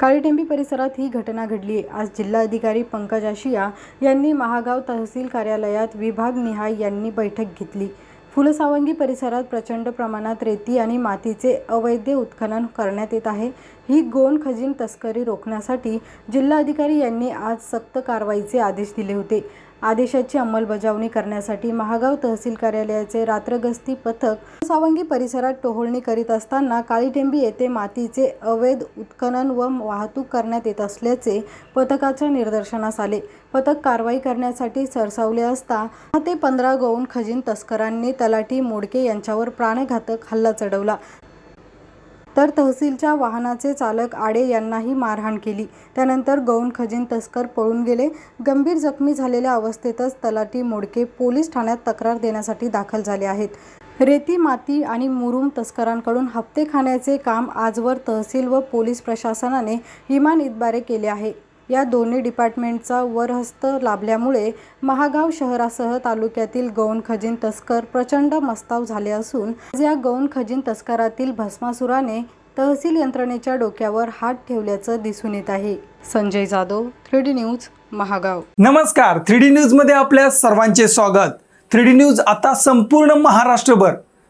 काळीटेंबी परिसरात ही घटना घडली. आज जिल्हाधिकारी पंकज आशिया यांनी महागाव तहसील कार्यालयात विभाग निहाय यांनी बैठक घेतली. फुलसावंगी परिसरात प्रचंड प्रमाणात रेती आणि मातीचे अवैध उत्खनन करण्यात येत आहे. ही गोण खजीन तस्करी रोखण्यासाठी जिल्हाधिकारी यांनी आज सक्त कारवाईचे आदेश दिले होते. आदेशाची अंमलबजावणी करण्यासाठी महागाव तहसील कार्यालयाचे रात्रगस्ती पथक सावंगी परिसरात टोहोळणी करीत असताना काळीटेंबी येथे मातीचे अवैध उत्खनन व वाहतूक करण्यात येत असल्याचे पथकाच्या निदर्शनास आले. पथक कारवाई करण्यासाठी सरसावले असता ते पंधरा गौण खजीन तस्करांनी तलाठी मोडके यांच्यावर प्राणघातक हल्ला चढवला. तर तहसीलच्या वाहनाचे चालक आडे यांनाही मारहाण केली. त्यानंतर गौण खजीन तस्कर पळून गेले. गंभीर जखमी झालेल्या अवस्थेतच तलाटी मोडके पोलीस ठाण्यात तक्रार देण्यासाठी दाखल झाले आहेत. रेती माती आणि मुरुम तस्करांकडून हप्ते खाण्याचे काम आजवर तहसील व पोलीस प्रशासनाने इमान इतबारे केले आहे. या दोन्ही डिपार्टमेंटचा वरहस्त लाभल्यामुळे महागाव शहरासह तालुक्यातील गौण खजिन तस्कर प्रचंड मस्ताव झाले असून या गौण खजिन तस्करातील भस्मासुराने तहसील यंत्रणेच्या डोक्यावर हात ठेवल्याचं दिसून येत आहे. Sanjay Jadhav three D news Mahagaon. नमस्कार. थ्री डी न्यूजमध्ये आपल्या सर्वांचे स्वागत. थ्री डी न्यूज आता संपूर्ण महाराष्ट्रभर